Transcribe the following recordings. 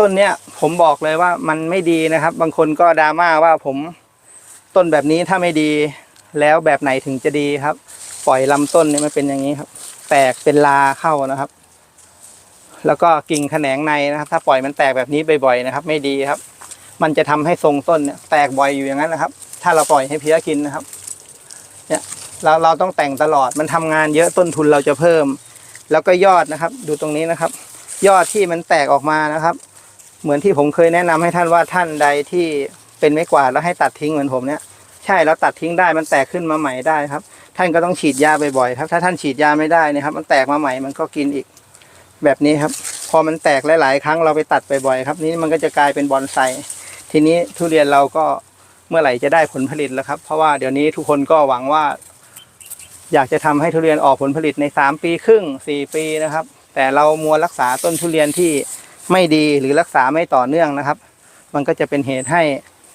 ต้นเนี้ยผมบอกเลยว่ามันไม่ดีนะครับ บางคนก็ดราม่าว่าผมต้นแบบนี้ถ้าไม่ดีแล้วแบบไหนถึงจะดีครับ ปล่อยลำต้นเนี่ยมันเป็นอย่างนี้ครับ แตกเป็นลาเข้านะครับ แล้วก็กิ่งแขนงในนะครับ ถ้าปล่อยมันแตกแบบนี้บ่อยๆนะครับ ไม่ดีครับ มันจะทำให้ทรงต้นเนี่ยแตกบ่อยอยู่อย่างนั้นนะครับ ถ้าเราปล่อยให้เพี้ยกินนะครับ เนี่ยเราเราต้องแต่งตลอดมันทำงานเยอะต้นทุนเราจะเพิ่ม แล้วก็ยอดนะครับ ดูตรงนี้นะครับ ยอดที่มันแตกออกมานะครับ เหมือนที่ผมเคยแนะนำให้ท่านว่าท่านใดที่เป็นไม้กวาดแล้วให้ตัดทิ้งเหมือนผมเนี่ยใช่แล้วตัดทิ้งได้มันแตกขึ้นมาใหม่ได้ครับ ท่านก็ต้องฉีดยาบ่อยๆครับ ถ้าท่านฉีดยาไม่ได้เนะครับ มันแตกมาใหม่มันก็กินอีก แบบนี้ครับ พอมันแตกหลายๆ ครั้งเราไปตัดบ่อยๆครับ นี่มันก็จะกลายเป็นบอนไซทีนี้ทุเรียนเราก็เมื่อไหร่จะได้ผลผลิตแล้วครับ เพราะว่าเดี๋ยวนี้ทุกคนก็หวังว่า อยากจะทำให้ทุเรียนออกผลผลิตในสามปีครึ่งสี่ปีนะครับ แต่เรามัวรักษาต้นทุเรียนที่ ไม่ดีหรือรักษาไม่ต่อเนื่องนะครับ มันก็จะเป็นเหตุให้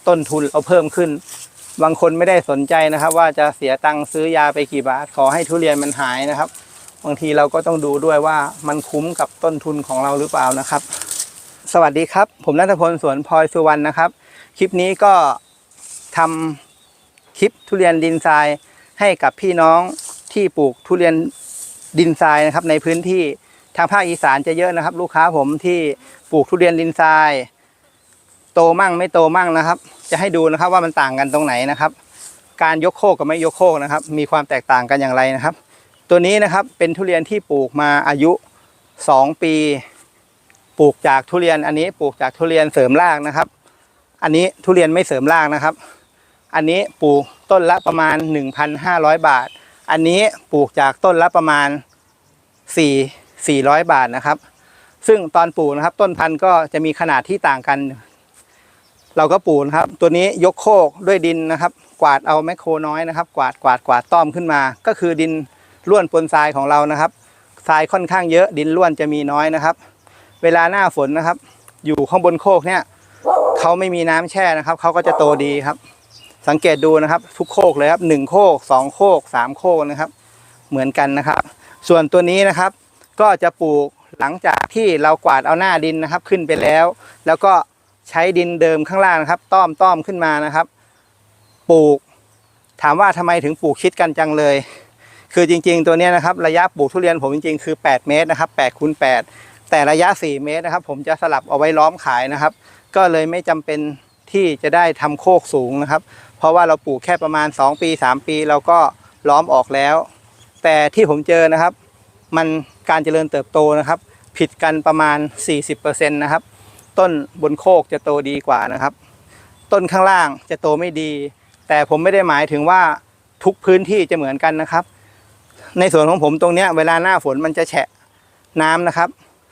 ต้นทุนเราเพิ่มขึ้น บางคนไม่ได้สนใจนะครับ ว่าจะเสียตังค์ซื้อยาไปกี่บาทขอให้ทุเรียนมันหายนะครับ บางทีเราก็ต้องดูด้วยว่ามันคุ้มกับต้นทุนของเราหรือเปล่านะครับ สวัสดีครับ ผมนัทพลสวนพลอยสุวรรณนะครับ คลิปนี้ก็ทำคลิปทุเรียนดินทรายให้กับพี่น้องที่ปลูกทุเรียนดินทรายนะครับในพื้นที่ ทางภาคอีสานจะเยอะนะครับ ลูกค้าผมที่ปลูกทุเรียนดินทราย โตมั่งไม่โตมั่งนะครับ จะให้ดูนะครับว่ามันต่างกันตรงไหนนะครับ การยกโคกกับไม่ยกโคกนะครับ มีความแตกต่างกันอย่างไรนะครับ ตัวนี้นะครับเป็นทุเรียนที่ปลูกมาอายุ 2 ปี ปลูกจากทุเรียนอันนี้ปลูกจากทุเรียนเสริมรากนะครับ อันนี้ทุเรียนไม่เสริมรากนะครับ อันนี้ปลูกต้นละประมาณ 1,500 บาท อันนี้ปลูกจากต้นละประมาณ4 400 บาทนะครับ ซึ่งตอนปลูกนะครับ ต้นพันธุ์ก็จะมีขนาดที่ต่างกัน เราก็ปลูกนะครับ ตัวนี้ยกโคกด้วยดินนะครับ กวาดเอาแมคโครน้อยนะครับ กวาดกวาดกวาดต้อมขึ้นมา ก็คือดินร่วนปนทรายของเรานะครับทรายค่อนข้างเยอะดินร่วนจะมีน้อยนะครับ เวลาหน้าฝนนะครับ อยู่ข้างบนโคกเนี่ยเขาไม่มีน้ำแช่นะครับเขาก็จะโตดีครับ สังเกตดูนะครับ ทุกโคกเลยครับหนึ่งโคกสองโคกสามโคกนะครับ เหมือนกันนะครับ ส่วนตัวนี้นะครับ ก็จะปลูกหลังจากที่เรากวาดเอาหน้าดินนะครับขึ้นไปแล้ว แล้วก็ใช้ดินเดิมข้างล่างนะครับ ต้อมต้อมขึ้นมานะครับ ปลูก ถามว่าทำไมถึงปลูกชิดกันจังเลย คือจริง ๆ ตัวนี้นะครับระยะปลูกทุเรียนผมจริง ๆ คือ 8 เมตรนะครับ8คูณ8แต่ระยะ 4 เมตรนะครับ ผมจะสลับเอาไว้ล้อมขายนะครับ ก็เลยไม่จำเป็นที่จะได้ทำโคกสูงนะครับ เพราะว่าเราปลูกแค่ประมาณ 2 ปี 3 ปีเราก็ล้อมออกแล้ว แต่ที่ผมเจอนะครับ มันการเจริญเติบโตนะครับ ผิดกันประมาณ 40%นะครับ ต้นบนโคกจะโตดีกว่านะครับ ต้นข้างล่างจะโตไม่ดี แต่ผมไม่ได้หมายถึงว่าทุกพื้นที่จะเหมือนกันนะครับ ในส่วนของผมตรงนี้เวลาหน้าฝนมันจะแฉะน้ำนะครับ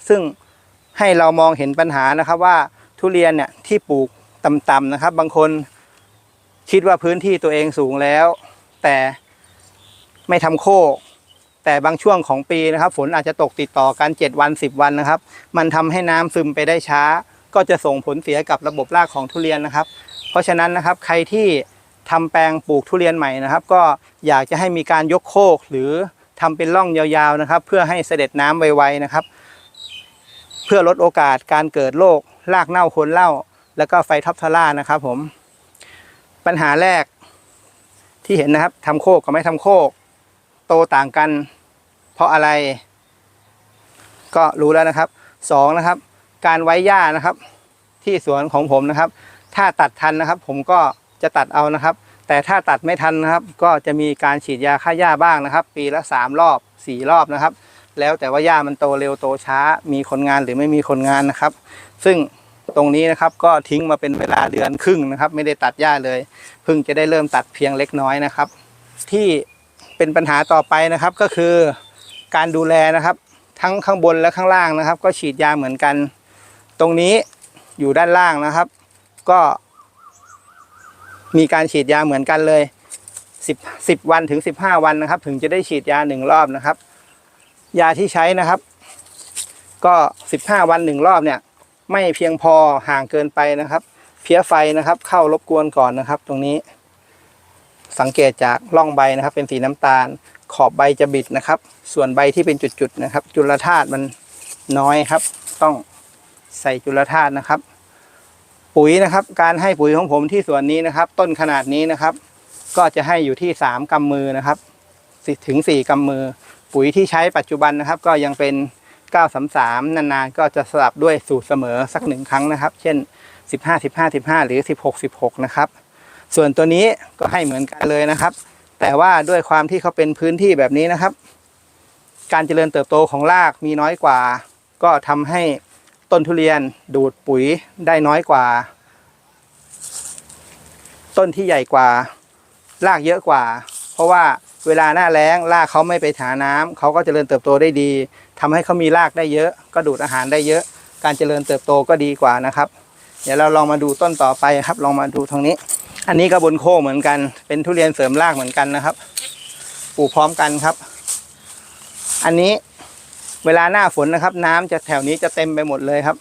ซึ่งให้เรามองเห็นปัญหานะครับว่าทุเรียนเนี่ยที่ปลูกต่ำๆนะครับ บางคนคิดว่าพื้นที่ตัวเองสูงแล้ว แต่ไม่ทำโคก แต่บางช่วงของปีนะครับ ฝนอาจจะตกติดต่อกัน 7 วัน 10 วันนะครับ มันทำให้น้ำซึมไปได้ช้า ก็จะส่งผลเสียกับระบบรากของทุเรียนนะครับ เพราะฉะนั้นนะครับใครที่ทำแปลงปลูกทุเรียนใหม่นะครับ ก็อยากจะให้มีการยกโคกหรือทำเป็นร่องยาวๆนะครับ เพื่อให้เสด็จน้ำไวๆนะครับ เพื่อลดโอกาสการเกิดโรครากเน่าโคนเน่า แล้วก็ไฟท็อปทาร่านะครับ ผม ปัญหาแรกที่เห็นนะครับทำโคกกับไม่ทำโคก โตต่างกัน เพราะอะไร ก็รู้แล้วนะครับสองนะครับ การไว้หญ้านะครับ ที่สวนของผมนะครับ ถ้าตัดทันนะครับ ผมก็จะตัดเอานะครับ แต่ถ้าตัดไม่ทันนะครับ ก็จะมีการฉีดยาฆ่าหญ้าบ้างนะครับ ปีละสามรอบสี่รอบนะครับ แล้วแต่ว่าหญ้ามันโตเร็วโตช้า มีคนงานหรือไม่มีคนงานนะครับ ซึ่งตรงนี้นะครับก็ทิ้งมาเป็นเวลาเดือนครึ่งนะครับ ไม่ได้ตัดหญ้าเลยเพิ่งจะได้เริ่มตัดเพียงเล็กน้อยนะครับ ที่ เป็นปัญหาต่อไปนะครับก็คือการดูแลนะครับ ทั้งข้างบนและข้างล่างนะครับ ก็ฉีดยาเหมือนกัน ตรงนี้อยู่ด้านล่างนะครับ ก็ มีการฉีดยาเหมือนกันเลยสิบสิบวันถึงสิบห้าวันนะครับ ถึงจะได้ฉีดยาหนึ่งรอบนะครับ ยาที่ใช้นะครับ ก็สิบห้าวันหนึ่งรอบเนี่ย ไม่เพียงพอห่างเกินไปนะครับ เพี้ยไฟนะครับ เข้ารบกวนก่อนนะครับ ตรงนี้ สังเกตจากร่องใบนะครับ เป็นสีน้ำตาล ขอบใบจะบิดนะครับ ส่วนใบที่เป็นจุดๆนะครับ จุลธาตุมันน้อยครับ ต้องใส่จุลธาตุนะครับ ปุ๋ยนะครับ การให้ปุ๋ยของผมที่สวนนี้นะครับ ต้นขนาดนี้นะครับ ก็จะให้อยู่ที่สามกำมือนะครับสิถึงสี่กำมือ ปุ๋ยที่ใช้ปัจจุบันนะครับ ก็ยังเป็น933นานๆก็จะสลับด้วยสูตรเสมอสักหนึ่งครั้งนะครับ เช่น15 15 15หรือ16 16นะครับ ส่วนตัวนี้ก็ให้เหมือนกันเลยนะครับ แต่ว่าด้วยความที่เขาเป็นพื้นที่แบบนี้นะครับ การเจริญเติบโตของรากมีน้อยกว่า ก็ทำให้ต้นทุเรียนดูดปุ๋ยได้น้อยกว่า ต้นที่ใหญ่กว่า รากเยอะกว่า เพราะว่าเวลาหน้าแล้งรากเขาไม่ไปหาน้ำเขาก็เจริญเติบโตได้ดีทำให้เขามีรากได้เยอะ ก็ดูดอาหารได้เยอะ การเจริญเติบโตก็ดีกว่านะครับ เดี๋ยวเราลองมาดูต้นต่อไปครับ ลองมาดูทางนี้ อันนี้ก็บนโค้งเหมือนกัน เป็นทุเรียนเสริมรากเหมือนกันนะครับ ปลูกพร้อมกันครับ อันนี้เวลาหน้าฝนนะครับ น้ำจะแถวนี้จะเต็มไปหมดเลยครับ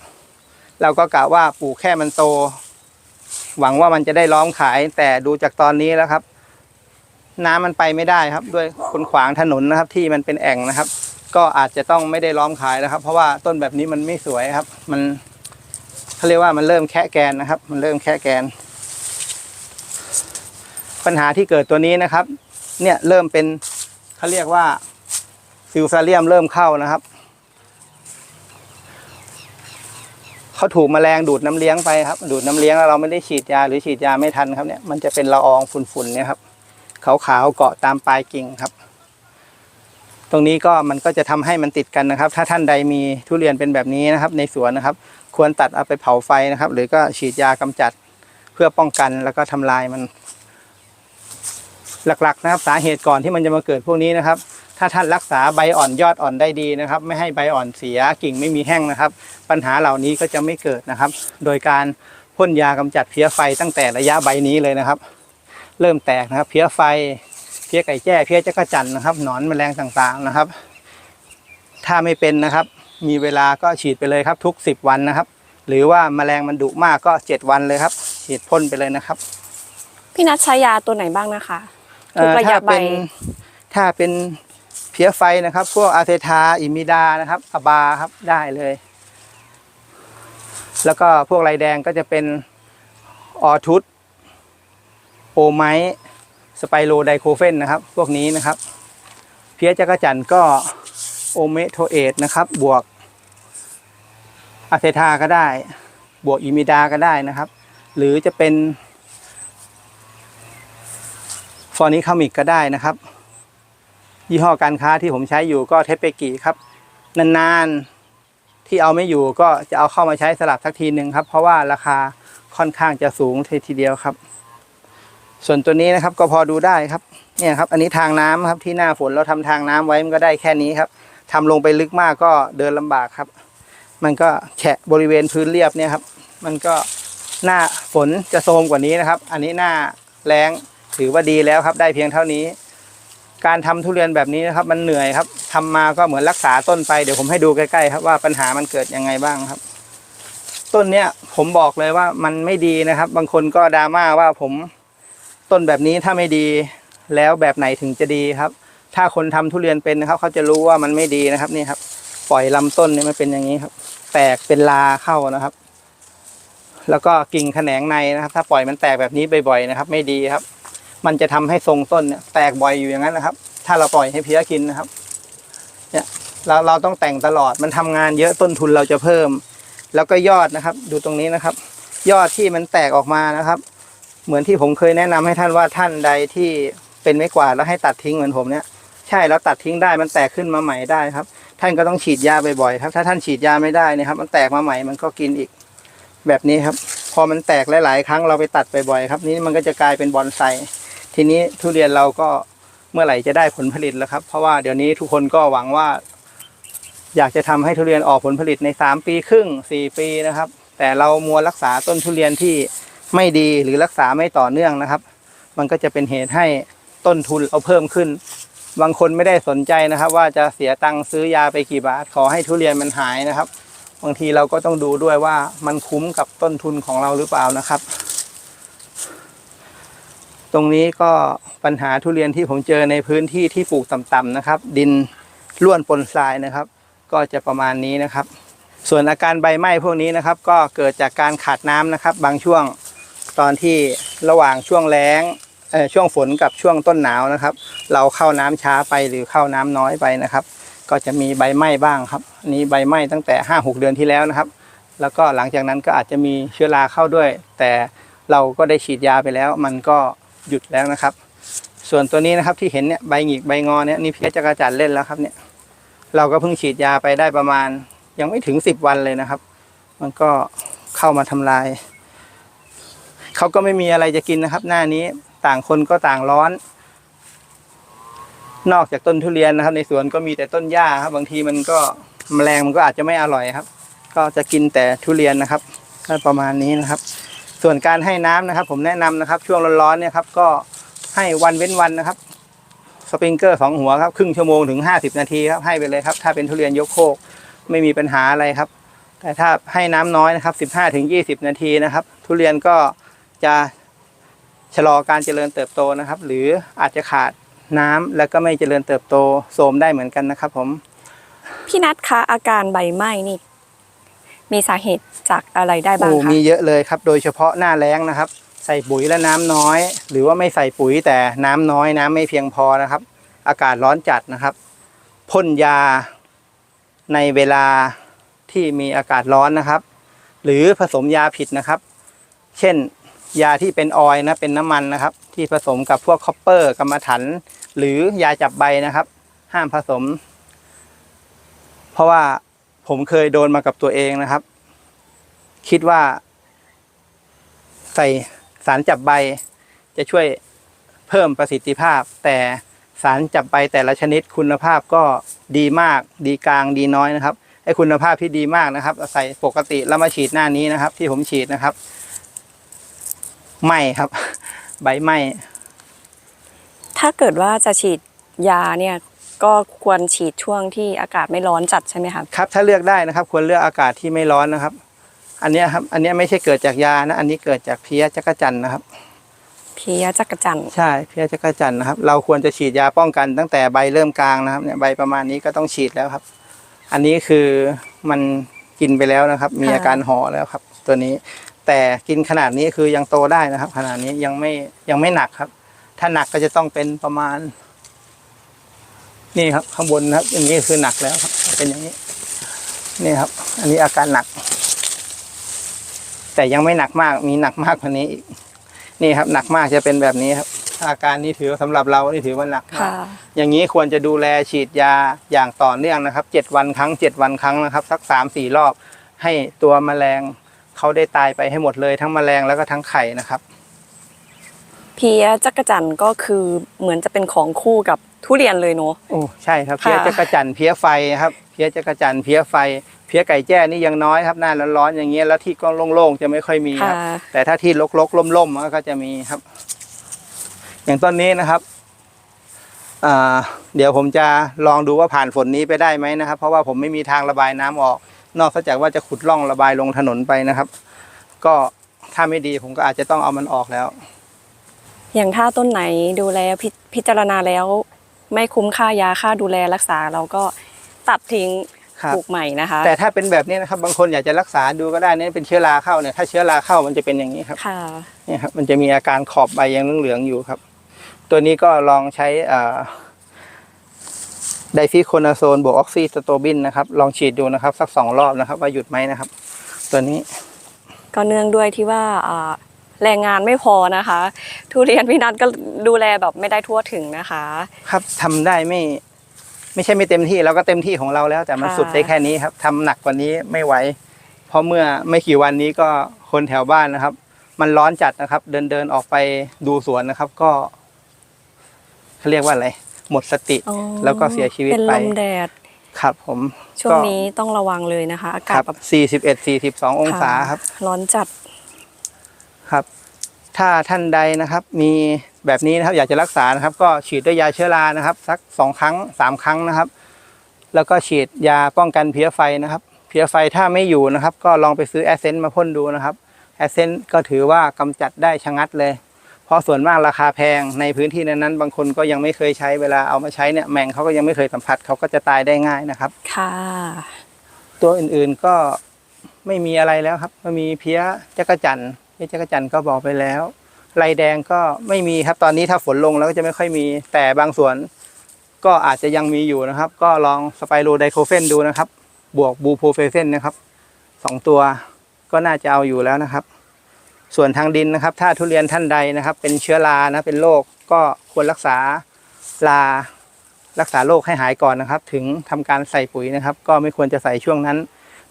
เราก็กะว่าปลูกแค่มันโต หวังว่ามันจะได้ล้อมขาย แต่ดูจากตอนนี้แล้วครับ น้ำมันไปไม่ได้ครับ ด้วยคนขวางถนนนะครับ ที่มันเป็นแอ่งนะครับ ก็อาจจะต้องไม่ได้ล้อมขายแล้วครับ เพราะว่าต้นแบบนี้มันไม่สวยครับ มันเขาเรียกว่ามันเริ่มแค่แกนนะครับ มันเริ่มแค่แกน ปัญหาที่เกิดตัวนี้นะครับ เนี่ยเริ่มเป็นเขาเรียกว่าฟิวซาเลียมเริ่มเข้านะครับเขาถูกแมลงดูดน้ำเลี้ยงไปครับ ดูดน้ำเลี้ยงแล้วเราไม่ได้ฉีดยาหรือฉีดยาไม่ทันครับเนี่ยมันจะเป็นละอองฝุ่นๆเนี่ยครับขาวๆเกาะตามปลายกิ่งครับ ตรงนี้ก็มันก็จะทำให้มันติดกันนะครับ ถ้าท่านใดมีทุเรียนเป็นแบบนี้นะครับ ในสวนนะครับ ควรตัดเอาไปเผาไฟนะครับ หรือก็ฉีดยากำจัดเพื่อป้องกันแล้วก็ทำลายมัน หลักๆนะครับสาเหตุก่อนที่มันจะมาเกิดพวกนี้นะครับ ถ้าท่านรักษาใบอ่อนยอดอ่อนได้ดีนะครับ ไม่ให้ใบอ่อนเสียกิ่งไม่มีแห้งนะครับ ปัญหาเหล่านี้ก็จะไม่เกิดนะครับ โดยการพ่นยากำจัดเพี้ยไฟตั้งแต่ระยะใบนี้เลยนะครับ เริ่มแตกนะครับ เพี้ยไฟ เพี้ยไก่แจ้เพี้ยจักรจันนะครับหนอนแมลงต่างๆนะครับ ถ้าไม่เป็นนะครับ มีเวลาก็ฉีดไปเลยครับ ทุก 10 วันนะครับ หรือว่าแมลงมันดุมากก็ 7 วันเลยครับ ฉีดพ่นไปเลยนะครับ พี่นัทใช้ยาตัวไหนบ้างนะคะ ทุกระยะถ้าเป็นใบถ้าเป็นเพี้ยไฟนะครับ พวกอาเททาอิมิดานะครับ อบาครับได้เลย แล้วก็พวกไรแดงก็จะเป็นออทุสโอไมสไปโรไดโคเฟนนะครับ พวกนี้นะครับ เพี้ยจักรจันทร์ก็โอเมโทเอตนะครับ บวกอาเททาก็ได้ บวกอิมิดาก็ได้นะครับ หรือจะเป็น ฟอร์นิคามิกก็ได้นะครับ ยี่ห้อการค้าที่ผมใช้อยู่ก็เทปเปกิครับ นานๆที่เอาไม่อยู่ก็จะเอาเข้ามาใช้สลับสักทีหนึ่งครับ เพราะว่าราคาค่อนข้างจะสูงทีเดียวครับ ส่วนตัวนี้นะครับก็พอดูได้ครับเนี่ยครับ อันนี้ทางน้ำครับที่หน้าฝนเราทำทางน้ำไว้มันก็ได้แค่นี้ครับทำลงไปลึกมากก็เดินลำบากครับ มันก็แฉะบริเวณพื้นเรียบเนี่ยครับ มันก็หน้าฝนจะโทมกว่านี้นะครับ อันนี้หน้าแล้ง ถือว่าดีแล้วครับ ได้เพียงเท่านี้ การทำทุเรียนแบบนี้นะครับ มันเหนื่อยครับทำมาก็เหมือนรักษาต้นไปเดี๋ยวผมให้ดูใกล้ๆครับว่าปัญหามันเกิดยังไงบ้างครับ ต้นเนี้ยผมบอกเลยว่ามันไม่ดีนะครับ บางคนก็ดราม่าว่าผมต้นแบบนี้ถ้าไม่ดีแล้วแบบไหนถึงจะดีครับ ถ้าคนทำทุเรียนเป็นนะครับ เขาจะรู้ว่ามันไม่ดีนะครับนี่ครับ ปล่อยลำต้นเนี่ยมันเป็นอย่างนี้ครับ แตกเป็นลาเข้านะครับ แล้วก็กิ่งแขนงในนะครับ ถ้าปล่อยมันแตกแบบนี้บ่อยๆนะครับ ไม่ดีครับ มันจะทำให้ทรงต้นเนี่ยแตกบ่อยอยู่อย่างนั้นนะครับ ถ้าเราปล่อยให้เพี้ยกินนะครับ เนี่ยเราเราต้องแต่งตลอดมันทำงานเยอะต้นทุนเราจะเพิ่ม แล้วก็ยอดนะครับ ดูตรงนี้นะครับ ยอดที่มันแตกออกมานะครับ เหมือนที่ผมเคยแนะนำให้ท่านว่าท่านใดที่เป็นไม่กวาดแล้วให้ตัดทิ้งเหมือนผมเนี่ยใช่แล้วตัดทิ้งได้มันแตกขึ้นมาใหม่ได้ครับ ท่านก็ต้องฉีดยาบ่อยๆครับ ถ้าท่านฉีดยาไม่ได้เนะครับ มันแตกมาใหม่มันก็กินอีก แบบนี้ครับ พอมันแตกหลายๆ ครั้งเราไปตัดบ่อยๆครับ นี้มันก็จะกลายเป็นบอนไซ ทีนี้ทุเรียนเราก็เมื่อไหร่จะได้ผลผลิตแล้วครับ เพราะว่าเดี๋ยวนี้ทุกคนก็หวังว่า อยากจะทำให้ทุเรียนออกผลผลิตในสามปีครึ่งสี่ปีนะครับ แต่เรามัวรักษาต้นทุเรียนที่ไม่ดีหรือรักษาไม่ต่อเนื่องนะครับ มันก็จะเป็นเหตุให้ต้นทุนเราเพิ่มขึ้น บางคนไม่ได้สนใจนะครับ ว่าจะเสียตังค์ซื้อยาไปกี่บาทขอให้ทุเรียนมันหายนะครับ บางทีเราก็ต้องดูด้วยว่ามันคุ้มกับต้นทุนของเราหรือเปล่านะครับ ตรงนี้ก็ปัญหาทุเรียนที่ผมเจอในพื้นที่ที่ปลูกต่ำๆนะครับ ดินล้วนปนทรายนะครับ ก็จะประมาณนี้นะครับ ส่วนอาการใบไหม้พวกนี้นะครับ ก็เกิดจากการขาดน้ำนะครับ บางช่วงตอนที่ระหว่างช่วงแล้งช่วงฝนกับช่วงต้นหนาวนะครับ เราเข้าน้ำช้าไปหรือเข้าน้ำน้อยไปนะครับ ก็จะมีใบไหม้บ้างครับนนี้ใบไหม้ตั้งแต่ 5 6 เดือนที่แล้วนะครับ แล้วก็หลังจากนั้นก็อาจจะมีเชื้อราเข้าด้วย แต่เราก็ได้ฉีดยาไปแล้ว มันก็ หยุดแล้วนะครับ ส่วนตัวนี้นะครับที่เห็นเนี่ยใบหงิกใบงอเนี่ยนี่เพี้ยจักรจันเล่นแล้วครับเนี่ย เราก็เพิ่งฉีดยาไปได้ประมาณ ยังไม่ถึงสิบวันเลยนะครับ มันก็เข้ามาทำลายเขาก็ไม่มีอะไรจะกินนะครับ หน้านี้ต่างคนก็ต่างร้อน นอกจากต้นทุเรียนนะครับ ในสวนก็มีแต่ต้นหญ้าครับ บางทีมันก็แมลงมันก็อาจจะไม่อร่อยครับ ก็จะกินแต่ทุเรียนนะครับก็ประมาณนี้นะครับ ส่วนการให้น้ำนะครับ ผมแนะนำนะครับ ช่วงร้อนๆเนี่ยครับก็ให้วันเว้นวันนะครับ สปริงเกอร์สองหัวครับครึ่งชั่วโมงถึงห้าสิบนาทีครับให้ไปเลยครับ ถ้าเป็นทุเรียนยกโคกไม่มีปัญหาอะไรครับ แต่ถ้าให้น้ำน้อยนะครับสิบห้าถึงยี่สิบนาทีนะครับ ทุเรียนก็จะชะลอการเจริญเติบโตนะครับ หรืออาจจะขาดน้ำแล้วก็ไม่เจริญเติบโตโทมได้เหมือนกันนะครับ ผม พี่นัทคะอาการใบไหม้นี่ มีสาเหตุจากอะไรได้บ้างคะมีเยอะเลยครับ โดยเฉพาะหน้าแล้งนะครับ ใส่ปุ๋ยและน้ำน้อย หรือว่าไม่ใส่ปุ๋ยแต่น้ำน้อยน้ำไม่เพียงพอนะครับ อากาศร้อนจัดนะครับพ่นยาในเวลาที่มีอากาศร้อนนะครับ หรือผสมยาผิดนะครับ เช่นยาที่เป็นออยนะเป็นน้ำมันนะครับ ที่ผสมกับพวกคอปเปอร์กรรมฐานหรือยาจับใบนะครับ ห้ามผสม เพราะว่า ผมเคยโดนมากับตัวเองนะครับ คิดว่า ใส่สารจับใบ จะช่วยเพิ่มประสิทธิภาพ แต่สารจับใบแต่ละชนิดคุณภาพก็ดีมาก ดีกลางดีน้อยนะครับไอ้คุณภาพที่ดีมากนะครับใส่ปกติแล้วมาฉีดหน้านี้นะครับ ที่ผมฉีดนะครับไหมครับ ใบไหมถ้าเกิดว่าจะฉีดยาเนี่ย ก็ควรฉีดช่วงที่อากาศไม่ร้อนจัดใช่ไหมคะครับถ้าเลือกได้นะครับ ควรเลือกอากาศที่ไม่ร้อนนะครับ อันเนี้ยครับ อันเนี้ยไม่ใช่เกิดจากยานะ อันนี้เกิดจากเพี้ยจักรจันทร์นะครับ เพียจักรจันทร์ใช่เพี้ยจักรจันทร์นะครับ เราควรจะฉีดยาป้องกันตั้งแต่ใบเริ่มกลางนะครับเนี่ยใบประมาณนี้ก็ต้องฉีดแล้วครับ อันนี้คือมันกินไปแล้วนะครับ มีอาการห่อแล้วครับ ตัวนี้ แต่กินขนาดนี้คือยังโตได้นะครับ ขนาดนี้ยังไม่ยังไม่หนักครับ ถ้าหนักก็จะต้องเป็นประมาณ นี่ครับข้างบนนะครับอย่างนี้คือหนักแล้วครับ เป็นอย่างนี้ นี่ครับ อันนี้อาการหนัก แต่ยังไม่หนักมากมีหนักมากกว่านี้อีกนี่ครับ หนักมากจะเป็นแบบนี้ครับ อาการนี้ถือว่าสำหรับเรานี่ถือว่าหนักมากค่ะอย่างนี้ควรจะดูแลฉีดยาอย่างต่อเนื่องนะครับเจ็ดวันครั้งเจ็ดวันครั้งนะครับ สักสามสี่รอบ ให้ตัวแมลงเขาได้ตายไปให้หมดเลยทั้งแมลงแล้วก็ทั้งไข่นะครับ เพียจักรจันทร์ก็คือเหมือนจะเป็นของคู่กับ ทุเรียนเลยเนาะ โอ้ใช่ครับค่ะเพี้ยจักรจันทร์เพี้ยไฟครับเพี้ยจักรจันทร์เพี้ยไฟเพี้ยไก่แจ้นี่ยังน้อยครับหน้าร้อนๆอย่างเงี้ยแล้วที่ก็โล่งๆจะไม่ค่อยมีคค่ะรับ แต่ถ้าที่รกๆล่มๆก็จะมีครับ อย่างต้นนี้นะครับอ่าเดี๋ยวผมจะลองดูว่าผ่านฝนนี้ไปได้ไหมนะครับ เพราะว่าผมไม่มีทางระบายน้ำออก นอกจากว่าจะขุดร่องระบายลงถนนไปนะครับ ก็ถ้าไม่ดีผมก็อาจจะต้องเอามันออกแล้ว อย่างถ้าต้นไหนดูแลพิพิจารณาแล้ว ไม่คุ้มค่ายาค่าดูแลรักษา เราก็ตัดทิ้งครับปลูกใหม่นะคะ แต่ถ้าเป็นแบบนี้นะครับบางคนอยากจะรักษาดูก็ได้เนี่ยเป็นเชื้อราเข้าเนี่ยถ้าเชื้อราเข้ามันจะเป็นอย่างนี้ครับค่ะเนี่ยครับมันจะมีอาการขอบใบยังเหลืองๆอยู่ครับ ตัวนี้ก็ลองใช้ไดฟิโคนาโซนบวกออกซิสโตบินนะครับลองฉีดดูนะครับ สักสองรอบนะครับว่าหยุดไหมนะครับ ตัวนี้ก็เนื่องด้วยที่ว่าอ่า แรงงานไม่พอนะคะ ทุเรียนพี่นัทก็ดูแลแบบไม่ได้ทั่วถึงนะคะ ครับทำได้ไม่ ไม่ใช่ไม่เต็มที่เราก็เต็มที่ของเราแล้ว แต่มันค่ะ สุดได้แค่นี้ครับทำหนักกว่านี้ไม่ไหวเพราะเมื่อไม่กี่วันนี้ก็คนแถวบ้านนะครับ มันร้อนจัดนะครับ เดินเดินๆออกไปดูสวนนะครับ ก็เขาเรียกว่าอะไรหมดสติ อ๋อแล้วก็เสียชีวิตเป็นไปลมแดดครับผมช่วงนี้ต้องระวังเลยนะคะ อาคกาศรับแบบสี่สิบเอ็ดสี่สิบสององศาะครับ ร้อนจัด ครับ ถ้าท่านใดนะครับมีแบบนี้นะครับอยากจะรักษานะครับ ก็ฉีดด้วยยาเชื้อรานะครับ สักสองครั้งสามครั้งนะครับ แล้วก็ฉีดยาป้องกันเพี้ยไฟนะครับเพี้ยไฟถ้าไม่อยู่นะครับ ก็ลองไปซื้อแอสเซนต์มาพ่นดูนะครับแอสเซนต์ก็ถือว่ากำจัดได้ชะงัดเลย เพราะส่วนมากราคาแพงในพื้นที่นั้นๆบางคนก็ยังไม่เคยใช้เวลาเอามาใช้เนี่ยแมงเขาก็ยังไม่เคยสัมผัสเขาก็จะตายได้ง่ายนะครับ ค่ะ ตัวอื่นๆก็ไม่มีอะไรแล้วครับไม่มีเพี้ยจักรจัน ทร์เพี้ยจักรจันทร์ก็บอกไปแล้วลายแดงก็ไม่มีครับตอนนี้ถ้าฝนลงแล้วก็จะไม่ค่อยมี แต่บางส่วนก็อาจจะยังมีอยู่นะครับ ก็ลองสไปโรไดโคเฟนดูนะครับ บวกบูโพเฟเซนนะครับสองตัวก็น่าจะเอาอยู่แล้วนะครับ ส่วนทางดินนะครับ ถ้าทุเรียนท่านใดนะครับ เป็นเชื้อรานะเป็นโรคก็ควรรักษาลารักษาโรคให้หายก่อนนะครับ ถึงทำการใส่ปุ๋ยนะครับ ก็ไม่ควรจะใส่ช่วงนั้น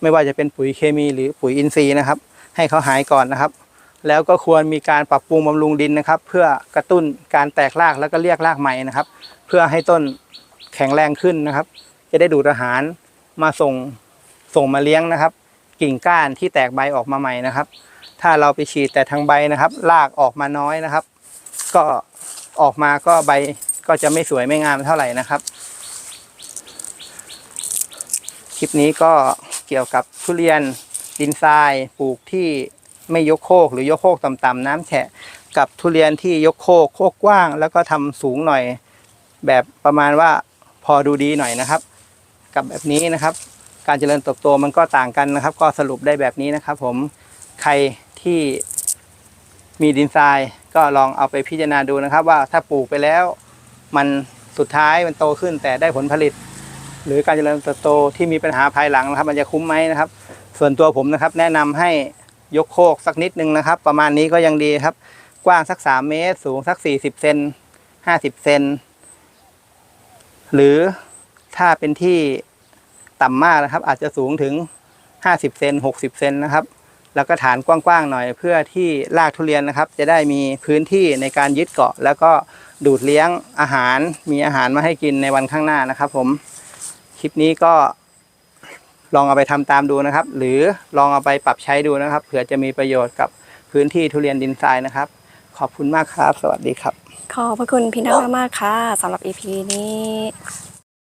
ไม่ว่าจะเป็นปุ๋ยเคมีหรือปุ๋ยอินทรีย์นะครับ ให้เขาหายก่อนนะครับ แล้วก็ควรมีการปรับปรุงบำรุงดินนะครับ เพื่อกระตุ้นการแตกรากแล้วก็เรียกรากใหม่นะครับ เพื่อให้ต้นแข็งแรงขึ้นนะครับ จะได้ดูดอาหารมาส่งส่งมาเลี้ยงนะครับ กิ่งก้านที่แตกใบออกมาใหม่นะครับ ถ้าเราไปฉีดแต่ทางใบนะครับรากออกมาน้อยนะครับ ก็ออกมาก็ใบก็จะไม่สวยไม่งามเท่าไหร่นะครับ คลิปนี้ก็เกี่ยวกับทุเรียนดินทรายปลูกที่ ไม่ยกโคกหรือยกโคกต่ำๆน้ำแฉะกับทุเรียนที่ยกโคกโคกกว้าง แล้วก็ทำสูงหน่อย แบบประมาณว่าพอดูดีหน่อยนะครับ กับแบบนี้นะครับ การเจริญเติบโตมันก็ต่างกันนะครับ ก็สรุปได้แบบนี้นะครับ ผมใครที่มีดินทรายก็ลองเอาไปพิจารณาดูนะครับ ว่าถ้าปลูกไปแล้ว มันสุดท้ายมันโตขึ้นแต่ได้ผลผลิต หรือการเจริญเติบโตที่มีปัญหาภายหลังนะครับ มันจะคุ้มไหมนะครับ ส่วนตัวผมนะครับ แนะนำให้ ยกโคกสักนิดนึงนะครับ ประมาณนี้ก็ยังดีครับ กว้างสัก 3 เมตร สูงสัก 40 เซน50 เซนหรือถ้าเป็นที่ต่ำมากนะครับ อาจจะสูงถึง 50 เซน60 เซนนะครับ แล้วก็ฐานกว้างๆหน่อยเพื่อที่รากทุเรียนนะครับ จะได้มีพื้นที่ในการยึดเกาะ แล้วก็ดูดเลี้ยงอาหารมีอาหารมาให้กินในวันข้างหน้านะครับ ผมคลิปนี้ก็ ลองเอาไปทำตามดูนะครับ หรือลองเอาไปปรับใช้ดูนะครับเผื่อจะมีประโยชน์กับพื้นที่ทุเรียนดินทรายนะครับ ขอบคุณมากครับ สวัสดีครับ ขอบพระคุณพี่นัทมากๆค่ะสำหรับ EP นี้